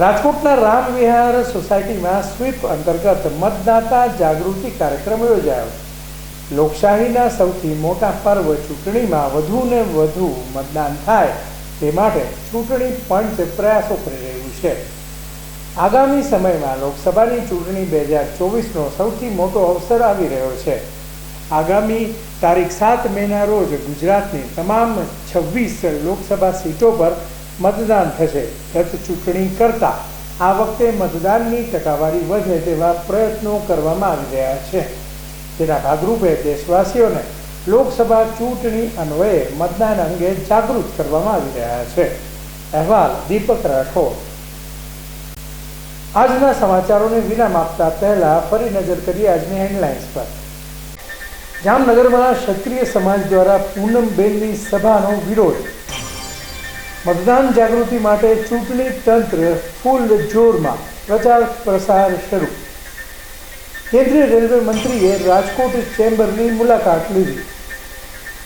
રાજકોટના રામ વિહાર સોસાયટીમાં સ્વીપ અંતર્ગત મતદાતા જાગૃતિ કાર્યક્રમ યોજાયો. લોકશાહીના સૌથી મોટા પર્વ ચૂંટણીમાં વધુને વધુ મતદાન થાય તે માટે ચૂંટણી પંચ પ્રયાસો કરી રહ્યું છે. આગામી સમયમાં લોકસભાની ચૂંટણી બે હજાર ચોવીસનો સૌથી મોટો અવસર આવી રહ્યો છે. આગામી તારીખ સાત મેના રોજ ગુજરાતની તમામ છવ્વીસ લોકસભા સીટો પર મતદાન થશે. ગત ચૂંટણી કરતાં આ વખતે મતદાનની ટકાવારી વધે તેવા પ્રયત્નો કરવામાં આવી રહ્યા છે. તેના ભાગરૂપે દેશવાસીઓને લોકસભા ચૂંટણી અન્વયે મતદાન અંગે જાગૃત કરવામાં આવી રહ્યા છે. અહેવાલ દીપક રાઠોડ. આજના સમાચારોને વિરામ આપતા પહેલા ફરી નજર કરીએ આજની હેડલાઇન્સ પર. જામનગરમાં ક્ષત્રિય સમાજ દ્વારા પૂનમબેનની સભાનો વિરોધ. મતદાન જાગૃતિ માટે ચૂંટણી તંત્ર ફૂલ જોરમાં પ્રચાર પ્રસાર શરૂ. કેન્દ્રીય રેલવે મંત્રીએ રાજકોટ ચેમ્બરની મુલાકાત લીધી.